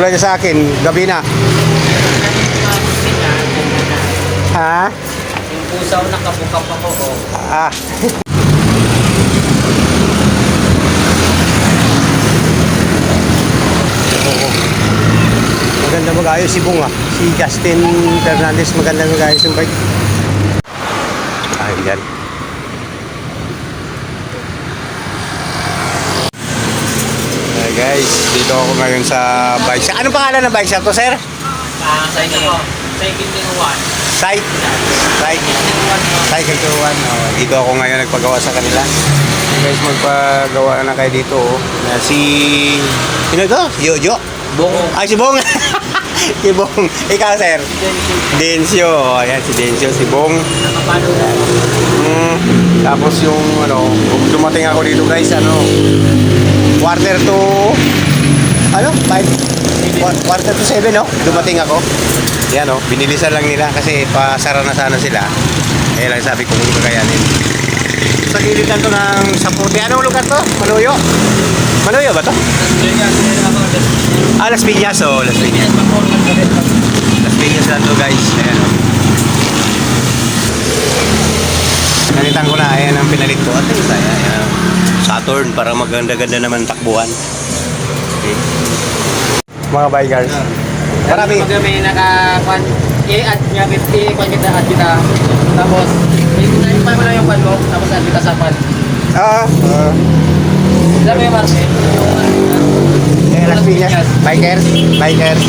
Tulad sa akin, gabi na. Ha? Yung pusaw nakabukap ako, oh. Ah. Maganda mag-ayos si Bong ah. Si Justin Fernandez maganda mag-ayos yung bike. Ay, yan. Guys, dito ako ngayon sa bike shop. Anong pangalan ng bike shop to, sir? Ah, inyo, sa Ginting One. Site. Site. Ginting One? Cycle to one. Oh, dito ako ngayon nagpagawa sa kanila. Guys, magpagawa na kayo dito. Oh. Na si... Sino to? Jojo? Bong. Ay, si Bong. si Bong. Ikaw, sir. Densyo. Oh, ayan, si Densyo. Si Bong. Nakapalo na. Tapos yung ano, dumating ako dito guys, ano, quarter to, ano, five, Qu- quarter to seven, no? Dumating ako. Yan, no? Binilisan lang nila kasi pasara na sana sila. Eh lang sabi ko, kung kakayanin. Sa gilid lang to ng Saputi. Anong lugar to? Maluyo? Maluyo ba to? Ah, Las Piñas, oh. Las Piñas. Las Piñas lang to, guys. Ayan, oh. Nalitan ko na, ayan ang pinalit ko. At ito, ayan, ayan. Saturn para maganda-ganda naman takbuhan. Okay. Mga bikers. Marami. Pag may naka-kwan, i-add niya, i-kwan kita, add kita. Tapos, i-kwan mo lang yung kwan mo, tapos add kita sa kwan. Ah, uh, Alam mo yung Marce? Yung Las Piñas. Bikers. Bikers.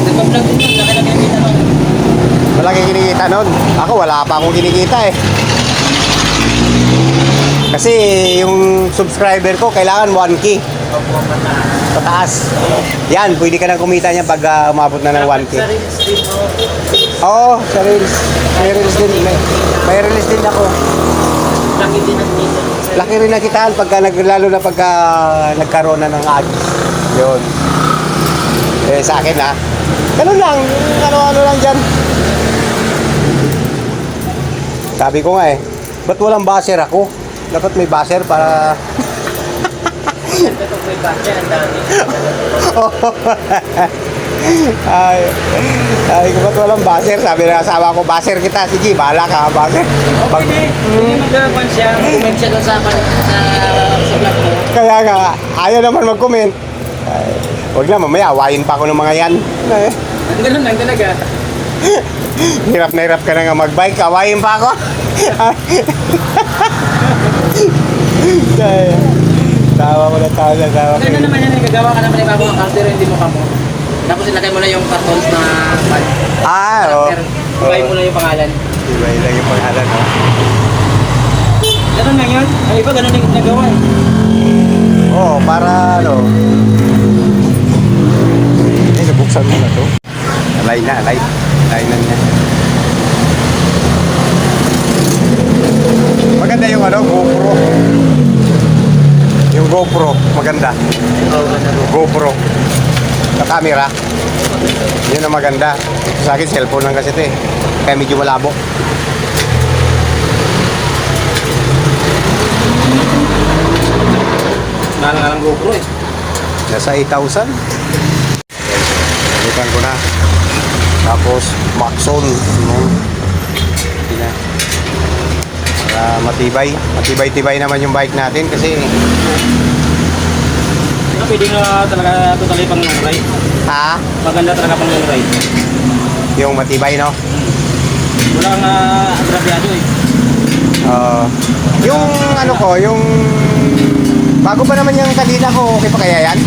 Nagpa-vlog din yun, laki lang yung kita mo. Malaki kinikita nun. Ako, wala pa akong kinikita eh. Kasi yung subscriber ko, kailangan 1K. Opo, mata. Pataas. Yan, pwede ka nang kumita niya pag ah, umabot na ng 1K. Sa reels din mo. Oo, sa Reels. May Reels din. May, may Reels din ako. Laki din ang. Laki rin nakitaan pagka nag, lalo na pagka nagkaroon na ng ads. Yun. Eh, sa akin ha. Ganun lang. Ano-ano lang dyan. Sabi ko nga eh, ba't walang baser ako? Dapat may baser para... Po yung batcher, ang dami. ay, ay, ko ba't walang baser? Sabi ng asawa ko, baser kita. Sige, bahala ka, baser. Pag, Pwede, pwede mag-kwan siya. Mag-comment siya doon sa, sa, sa vlog mo. kaya nga, ayaw naman mag-comment. Ay, huwag na, mamaya, awayin pa ako ng mga yan. Eh. Ang ganun lang talaga. Hirap na hirap ka na nga mag-bike, kawain pa ako. Tawa ko na tawa na tawa ko. Ano naman yan, gagawa ka naman ng bagong counter, hindi mo kamo. Tapos ilagay mo na yung cartons na. Ah, oo. Counter. Ibay mo na yung pangalan. Iba lang yung pangalan, no? Ganun lang yun. Ang iba ganun lang nagawa eh. Oo, para ano. Eh, nabuksan mo na to. Alay na, alay. Alay na niya. Maganda yung ano, GoPro. Yung GoPro, maganda. GoPro na camera. Yun ang maganda. Sa akin, cellphone lang kasi ito eh. Kaya medyo malabo. Nala nga ng GoPro eh. Nasa 8,000. Balikan ko na. Tapos, Maxon. No? Na. Para matibay. Matibay-tibay naman yung bike natin kasi Ano, pwede nga talaga totally pang ride. ha? Maganda talaga pang ride. Yung matibay, no? Wala kang uh, agrabyado eh. Uh, yung ano ko, yung bago pa naman yung kanina ko, okay pa kaya yan?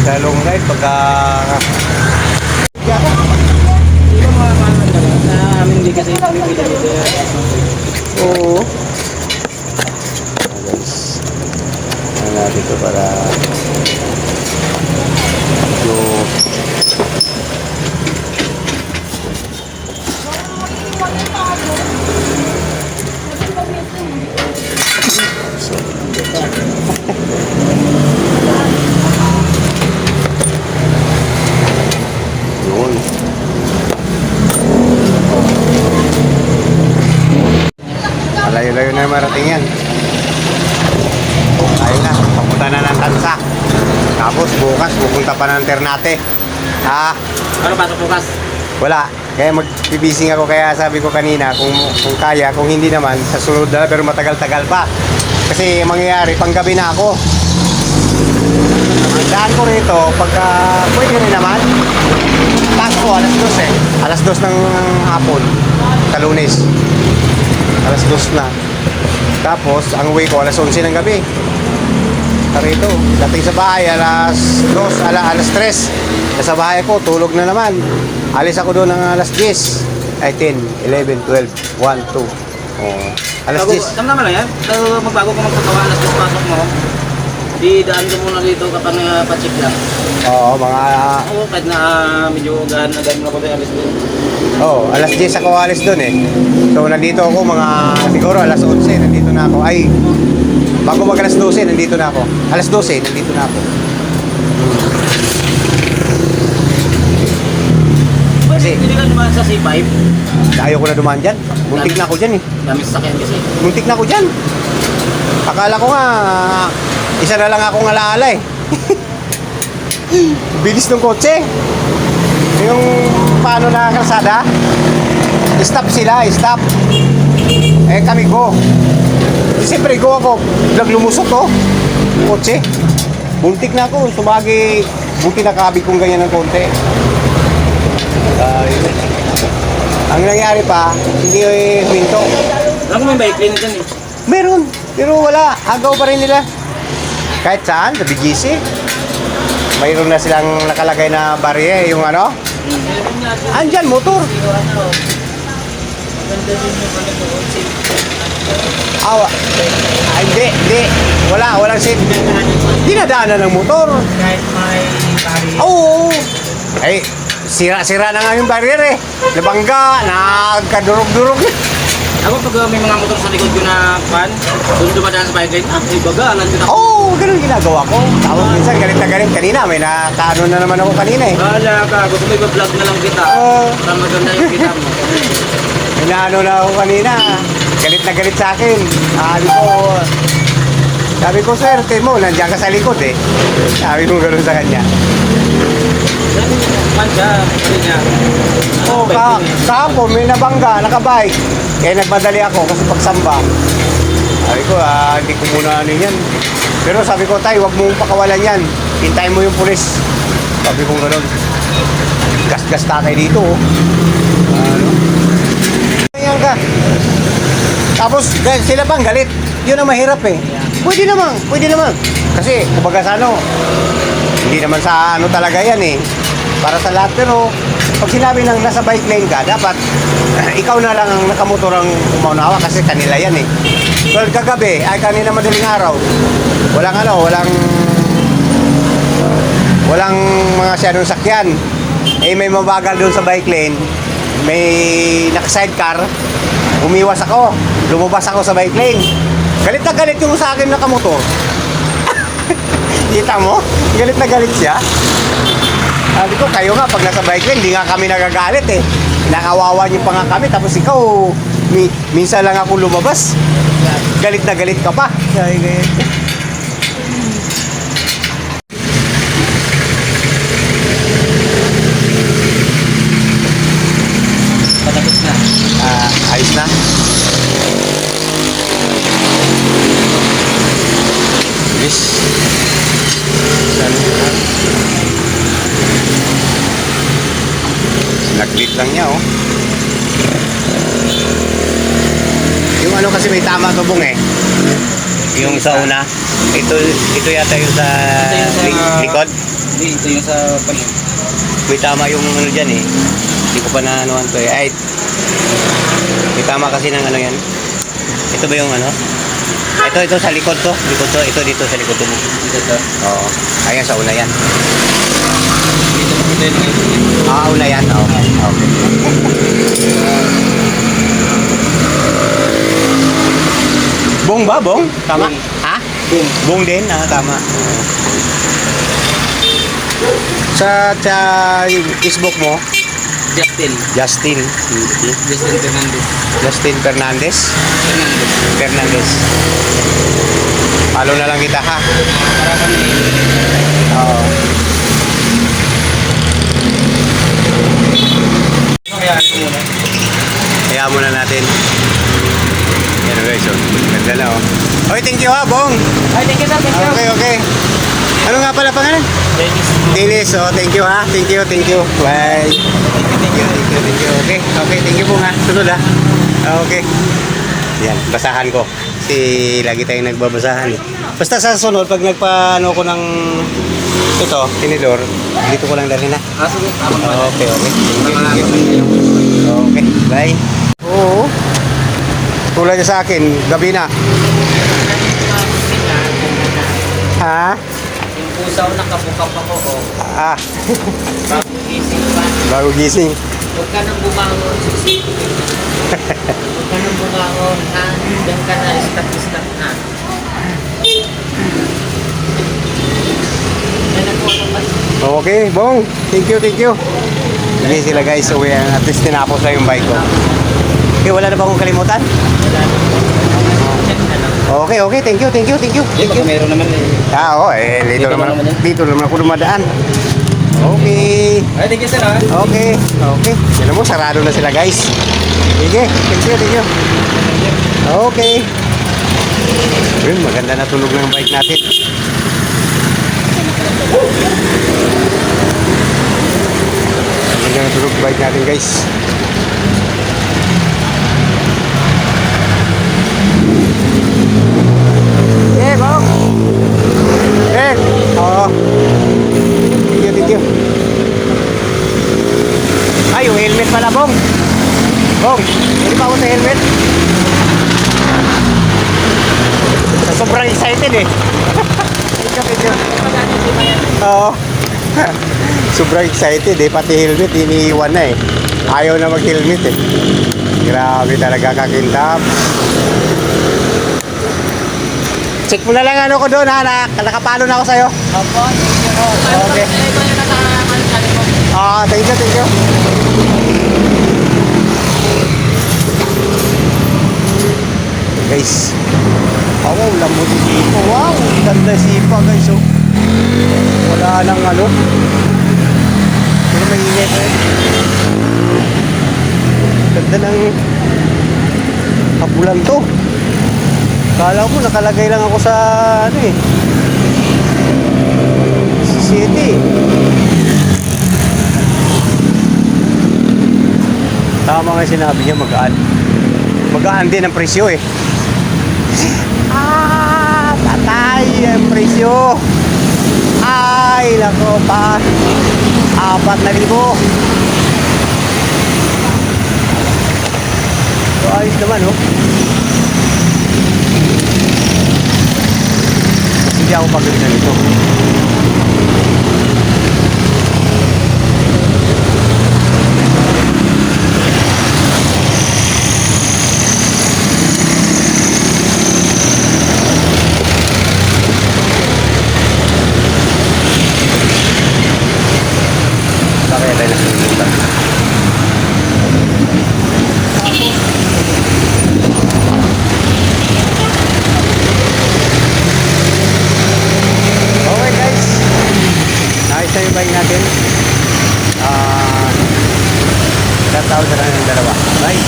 Sa long ride, pagka... Hindi ba mga kanan talaga? Sa amin hindi kasi pwede dito. Oo. Guys, ano natin ito para... Yung... Yun. marating yan. Ayun na, papunta na ng Tansa. Tapos bukas, pupunta pa ng Ternate. Ah, Ano pasok bukas? wala. Kaya mag-busy ako kaya sabi ko kanina kung kung kaya, kung hindi naman sa sunod na pero matagal-tagal pa. Kasi mangyayari panggabi na ako. Daan ko rito pagka pwede rin naman. Pasok ko alas 2 eh. Alas 2 ng hapon sa lunes. Alas 2 na. Tapos ang uwi ko alas 11 ng gabi. Rito, dating sa bahay alas 2, ala, alas 3. Sa bahay ko, tulog na naman. Alis ako doon ng alas 10. Ay, 10, 11, 12, 1, 2. Oh, alas Bago, 10. tama naman lang yan. Pero magbago ka magpagawa, alas dos pasok mo. Di daan ka muna dito kapag uh, pa-check lang. Oo, mga... Oo, kahit na ah, medyo mo na ko tayo alis din. Oh, alas 10 ako alis doon eh. So, nandito ako mga... Siguro alas 11, nandito na ako. Ay, bago mag alas 12, nandito na ako. Alas 12, nandito na ako. Kasi, hindi ka naman sa C5. Ayaw ko na dumaan dyan. Muntik na ako dyan eh. Dami sasakyan kasi. Muntik na ako dyan. Akala ko nga, isa na lang akong alaala eh. Bilis ng kotse. Yung paano na kalsada, stop sila, stop. Eh kami go. Siyempre go ako, biglang lumusot to. Kotse. Buntik na ako, sumagi, buti nakabig kong ganyan ng konti. Ay, ang nangyari pa, hindi eh, huminto. Alam ko may bike lane dyan eh. Meron, pero wala. Agaw pa rin nila. Kahit saan, sa BGC. Mayroon na silang nakalagay na barrier, yung ano. Andyan, motor. Awa. Ay, hindi, hindi. Wala, walang seat. Dinadaanan ng motor. Kahit may pari. Oo. Ay, sira-sira na nga yung barrier eh. Nabangga, nagkadurog-durog. Ako pag uh, may mga motor sa likod ko na pan, doon dumadaan sa bike lane, ah, may baga, nandun ako. Oo, oh, ganun ginagawa ko. Tapos minsan galit na galit kanina. May nakaano na naman ako kanina eh. Bahala ka, gusto mo iba-vlog na lang kita. Oo. Para maganda yung kita mo. May naano na ako kanina. Galit na galit sa akin. Sabi ko, sabi ko, swerte mo, nandiyan ka sa likod eh. Sabi ko gano'n sa kanya. Oo, bike ka, lane eh. kahapon may nabangga, nakabike. Kaya nagmadali ako kasi pagsamba. Sabi ko, ah, hindi ko muna ano yan. Pero sabi ko, tay, wag mong pakawalan yan. Hintayin mo yung pulis. Sabi ko gano'n. Gas-gas tatay dito. Oh. Ano? Ayan ka. Tapos, ga- sila pang galit. Yun ang mahirap eh. Pwede naman, pwede naman. Kasi, kumbaga sa ano, hindi naman sa ano talaga yan eh. Para sa lahat. Pero, pag sinabi ng nasa bike lane ka, dapat ikaw na lang ang nakamotor ang umaunawa kasi kanila yan eh. Well, kagabi, ay kanina madaling araw, walang ano, walang walang mga siyadong sakyan. Eh, may mabagal doon sa bike lane. May naka-sidecar. Umiwas ako. Lumabas ako sa bike lane. Galit na galit yung sa akin nakamotor. Kita mo? Galit na galit siya. Sabi ko, kayo nga, pag nasa bike lane, hindi nga kami nagagalit eh. Nakawawa niyo pa nga kami, tapos ikaw, mi, minsan lang ako lumabas. Galit na galit ka pa. Sabi ko, eh. Patapos na. Ah, ayos na. Yes. Nag-click lang niya, oh. Yung ano kasi may tama to bong eh. Yung sa una. Ito ito yata yung sa Ito yung sa- li- likod. Hindi, ito yung sa panin. May tama yung ano dyan eh. Hindi ko pa na anuhan to eh. Ay, may tama kasi ng ano yan. Ito ba yung ano? Ito, ito sa likod to. Likod to. Ito dito sa likod to. Dito to. Oo. Ayan sa una yan. Dito mo ito yung Ah, una yan. Okay. okay. Bong ba? Bong? Tama? Bong. Ha? Boom. Bong din? Ah, tama. Sa, sa Facebook mo, Justin. Justin. Justin Fernandez. Justin Fernandez. Fernandez. Fernandez. Follow na lang kita ha. Para kami. Oo. Muna. Kaya muna natin. Oh. Ganda na oh. Oy, thank you ha, Bong. Ay, thank you sir. Thank you. Okay, okay. Ano nga pala pangalan? Dennis. Dennis, oh, thank you ha. Thank you, thank you. Bye. Thank you, thank you, thank you. Okay, okay, thank you po ha. Sunod ha. Okay. Yan, basahan ko. Kasi lagi tayong nagbabasahan eh. Basta sa sunod, pag nagpa-ano ko ng ito, tinidor, dito ko lang dalhin ha. Ah, sige. Okay, okay. Thank you, thank you. Okay, bye. Oo. Tulad niya sa akin, gabi na. Ha? Yung pusaw nakabukap ako, oh. Ah, Bago gising pa. bago gising. Huwag ka nang bumangon, susi. Huwag ka nang bumangon, ha? Diyan ka na, istak-istak na. Yan ang po ako Okay, Bong. Thank you, thank you. Hindi sila guys, uwi. At least tinapos na yung bike ko. Okay, wala na ba akong kalimutan? Wala na. Okay, okay. Thank you, thank you, thank you. Thank you. meron naman eh. Ah, oo. Eh, dito, Dito naman, naman yan. dito naman ako dumadaan. Okay. Ay, thank you sir ha. Okay. Okay. Alam mo, sarado na sila guys. Sige. Thank you, thank you. Okay. Yun, maganda na tulog ng bike natin. Maganda na tulog bike natin guys. Eh, bang. Eh, oo. Thank you, thank you. Ay, yung helmet pala, Bong. Bong, hindi pa ako sa helmet. Sobrang excited eh. Thank you, thank you. Sobrang excited eh. Pati helmet, iniiwan na eh. Ayaw na mag-helmet eh. Grabe talaga kakintab. Check mo na lang ano ko doon ha. Na, nakapalo na ako sa'yo. Opo, thank. Okay. Ko. Ah, thank you, thank you. Guys. Oh, wow, lamot yung sipa. Wow, ganda sipa guys. Oh. Wala nang ano. Pero mainit eh. Ganda ng kapulan to. Kala mo nakalagay lang ako sa ano eh. City. Tama nga sinabi niya, magaan. Magaan din ang presyo eh. Ah, patay ang presyo. Ay, nako pa. Apat na libo. So, ayos naman, oh. Hindi ako pagod na nito. Bakit tayo nakikita? Okay guys. Ayos na yung bike natin. Ah, uh, tawag na lang yung dalawa. Bye.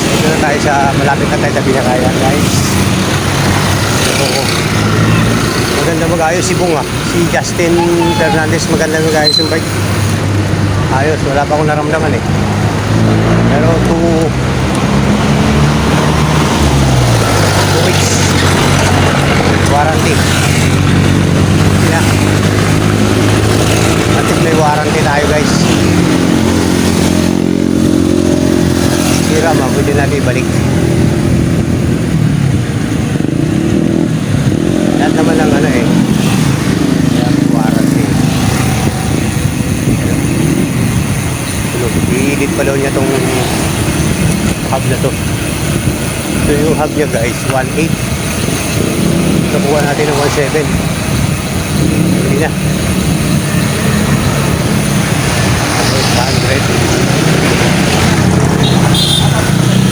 Dito na tayo sa malapit na tayo sa pinakayan guys. Oo. Maganda mag-ayos si Bung ah. Si Justin Fernandez maganda mag-ayos yung bike. Ayos, wala pa akong naramdaman eh. Pero two, two weeks warranty. Yeah. At may warranty tayo guys. Sira ma, pwede natin ibalik. Lahat naman ng ano eh. Warranty. I-edit pa daw niya tong hub na to. Ito yung hub niya guys, 1.8. Nakuha natin ng 1.7. Hindi na. 800.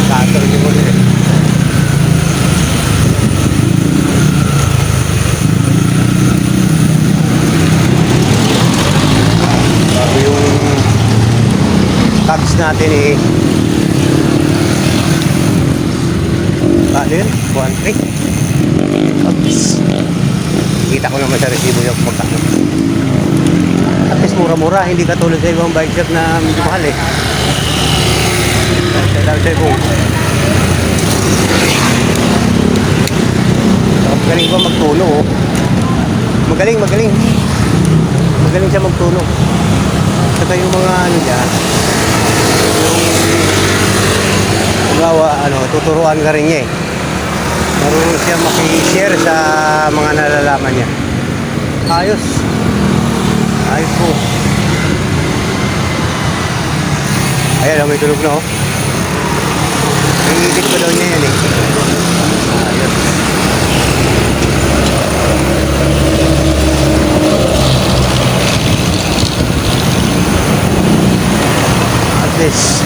Kato rin mo rin. Bago yung tags natin eh. Yun? 1.3. Oops. Kita ko naman sa resibo yung pagkano. At least mura-mura, hindi katulad sa ibang bike shop na medyo mahal eh. Lang sa ibang. Magaling ba magtuno oh. Magaling, magaling. Magaling siya magtuno. Saka yung mga ano dyan, yung Bawa, ano, tuturuan ka rin niya eh. Marunong siya makishare sa mga nalalaman niya. Ayos. Ayos po. Ayan, oh, may tulog na oh. Nangilit pa daw niya yan eh. At least,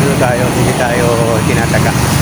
ano tayo, hindi tayo tinataga.